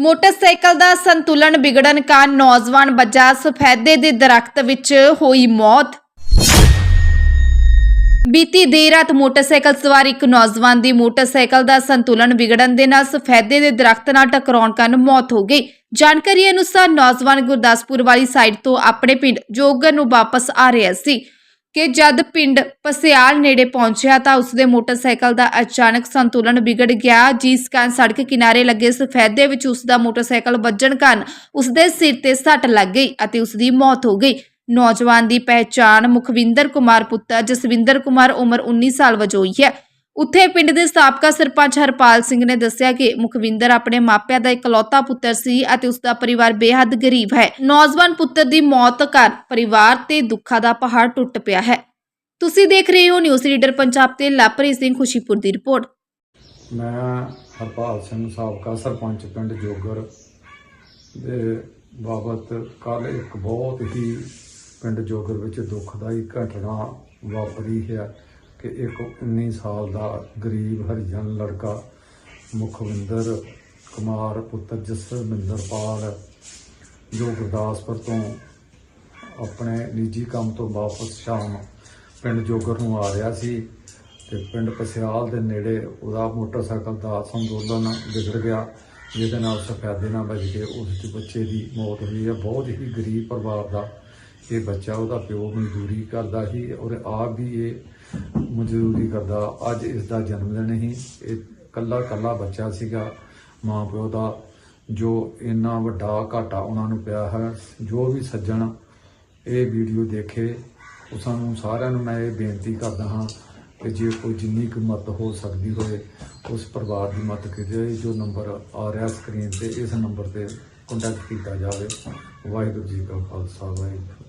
Motorcycle ਦਾ ਸੰਤੁਲਨ ਵਿਗੜਨ ਕਾਰਨ ਨੌਜਵਾਨ ਬੱਜਾ ਸਫੈਦੇ ਦੇ ਦਰਖਤ ਵਿੱਚ ਹੋਈ ਮੌਤ। ਬੀਤੀ ਦੇਰ ਰਾਤ ਮੋਟਰਸਾਈਕਲ ਸਵਾਰ ਇੱਕ ਨੌਜਵਾਨ ਦੀ ਮੋਟਰਸਾਈਕਲ ਦਾ ਸੰਤੁਲਨ ਵਿਗੜਨ ਦੇ ਨਾਲ ਸਫੈਦੇ ਦੇ ਦਰਖਤ ਨਾਲ ਟਕਰਾਉਣ ਕਾਰਨ ਮੌਤ ਹੋ ਗਈ। ਜਾਣਕਾਰੀ ਅਨੁਸਾਰ ਨੌਜਵਾਨ ਗੁਰਦਾਸਪੁਰ ਵਾਲੀ ਸਾਈਡ ਤੋਂ ਆਪਣੇ ਪਿੰਡ ਜੋਗਰ ਨੂੰ ਵਾਪਸ ਆ ਰਿਹਾ ਸੀ। ਕਿ ਜਦ ਪਿੰਡ ਪਸਿਆਲ ਨੇੜੇ ਪਹੁੰਚਿਆ ਤਾਂ ਉਸਦੇ ਮੋਟਰਸਾਈਕਲ ਦਾ ਅਚਾਨਕ ਸੰਤੁਲਨ ਵਿਗੜ ਗਿਆ, ਜਿਸ ਕਾਰਨ ਸੜਕ ਕਿਨਾਰੇ ਲੱਗੇ ਸਫੈਦੇ ਵਿੱਚ ਉਸਦਾ ਮੋਟਰਸਾਈਕਲ ਵੱਜਣ ਕਾਰਨ ਉਸਦੇ ਸਿਰ ਤੇ ਸੱਟ ਲੱਗ ਗਈ ਅਤੇ ਉਸਦੀ ਮੌਤ ਹੋ ਗਈ। ਨੌਜਵਾਨ ਦੀ ਪਹਿਚਾਣ ਮੁਖਵਿੰਦਰ ਕੁਮਾਰ ਪੁੱਤਰ, ਜਸਵਿੰਦਰ ਕੁਮਾਰ ਉਮਰ 19 ਸਾਲ ਵਜੋਂ ਹੋਈ ਹੈ। ਉੱਥੇ ਪਿੰਡ ਦੇ ਸਾਬਕਾ ਸਰਪੰਚ ਹਰਪਾਲ ਸਿੰਘ ਨੇ ਦੱਸਿਆ ਕਿ ਮੁਖਵਿੰਦਰ ਆਪਣੇ ਮਾਪਿਆਂ ਦਾ ਇਕਲੌਤਾ ਪੁੱਤਰ ਸੀ ਅਤੇ ਉਸ ਦਾ ਪਰਿਵਾਰ ਬੇਹੱਦ ਗਰੀਬ ਹੈ। ਨੌਜਵਾਨ ਪੁੱਤਰ ਦੀ ਮੌਤ ਕਾਰਨ ਪਰਿਵਾਰ ਤੇ ਦੁੱਖਾਂ ਦਾ ਪਹਾੜ ਟੁੱਟ ਪਿਆ ਹੈ। ਤੁਸੀਂ ਦੇਖ ਰਹੇ ਹੋ ਨਿਊਜ਼ ਰੀਡਰ ਪੰਜਾਬ ਤੇ ਲਾਪਰੀ ਸਿੰਘ ਖੁਸ਼ੀਪੁਰ ਦੀ ਰਿਪੋਰਟ। ਮੈਂ ਹਰਪਾਲ ਸਿੰਘ, ਸਾਬਕਾ ਸਰਪੰਚ ਪਿੰਡ ਜੋਗਰ ਦੇ ਬਾਬਤ ਕੱਲ ਇੱਕ ਬਹੁਤ ਹੀ ਪਿੰਡ ਜੋਗਰ ਵਿੱਚ ਦੁਖਦਾਈ ਘਟਨਾ ਵਾਪਰੀ ਹੈ। ਕਿ ਇੱਕ 19 ਸਾਲ ਦਾ ਗਰੀਬ ਹਰੀਜਨ ਲੜਕਾ ਮੁਖਵਿੰਦਰ ਕੁਮਾਰ ਪੁੱਤਰ ਜਸਵਿੰਦਰ ਪਾਲ ਜੋ ਗੁਰਦਾਸਪੁਰ ਤੋਂ ਆਪਣੇ ਨਿੱਜੀ ਕੰਮ ਤੋਂ ਵਾਪਸ ਸ਼ਾਮ ਪਿੰਡ ਜੋਗਰ ਨੂੰ ਆ ਰਿਹਾ ਸੀ ਤੇ ਪਿੰਡ ਪਸਿਆਲ ਦੇ ਨੇੜੇ ਉਹਦਾ ਮੋਟਰਸਾਈਕਲ ਦਾ ਸੰਦੋਲਨ ਵਿਗੜ ਗਿਆ, ਜਿਹਦੇ ਨਾਲ ਸਫੈਦੇ ਨਾਲ ਵੱਜ ਕੇ ਉਸ ਦੇ ਬੱਚੇ ਦੀ ਮੌਤ ਹੋਈ ਹੈ। ਬਹੁਤ ਹੀ ਗਰੀਬ ਪਰਿਵਾਰ ਦਾ ਇਹ ਬੱਚਾ ਉਹਦਾ ਪਿਓ ਮਜ਼ਦੂਰੀ ਕਰਦਾ ਸੀ ਔਰ ਆਪ ਵੀ ਇਹ ਮਜ਼ਦੂਰੀ ਕਰਦਾ। ਅੱਜ ਇਸ ਦਾ ਜਨਮ ਦਿਨ ਹੀ ਇਹ ਕੱਲਾ ਕੱਲਾ ਬੱਚਾ ਸੀਗਾ। ਮਾਂ ਪਿਓ ਦਾ ਜੋ ਇੰਨਾ ਵੱਡਾ ਘਾਟਾ ਉਹਨਾਂ ਨੂੰ ਪਿਆ ਹੈ, ਜੋ ਵੀ ਸੱਜਣ ਇਹ ਵੀਡੀਓ ਦੇਖੇ, ਉਹ ਸਾਨੂੰ ਸਾਰਿਆਂ ਨੂੰ ਮੈਂ ਇਹ ਬੇਨਤੀ ਕਰਦਾ ਹਾਂ ਕਿ ਜੇ ਕੋਈ ਜਿੰਨੀ ਕੁ ਮਤ ਹੋ ਸਕਦੀ ਹੋਵੇ, ਉਸ ਪਰਿਵਾਰ ਦੀ ਮਦਦ ਕੀਤੀ ਜਾਏ ਜੋ ਨੰਬਰ ਆ ਰਿਹਾ ਸਕਰੀਨ ਤੇ, ਇਸ ਨੰਬਰ ਤੇ ਕੰਟੈਕਟ ਕੀਤਾ ਜਾਵੇ। ਵਾਹਿਗੁਰੂ ਜੀ ਕਾ ਖਾਲਸਾ, ਵਾਹਿਗੁਰੂ।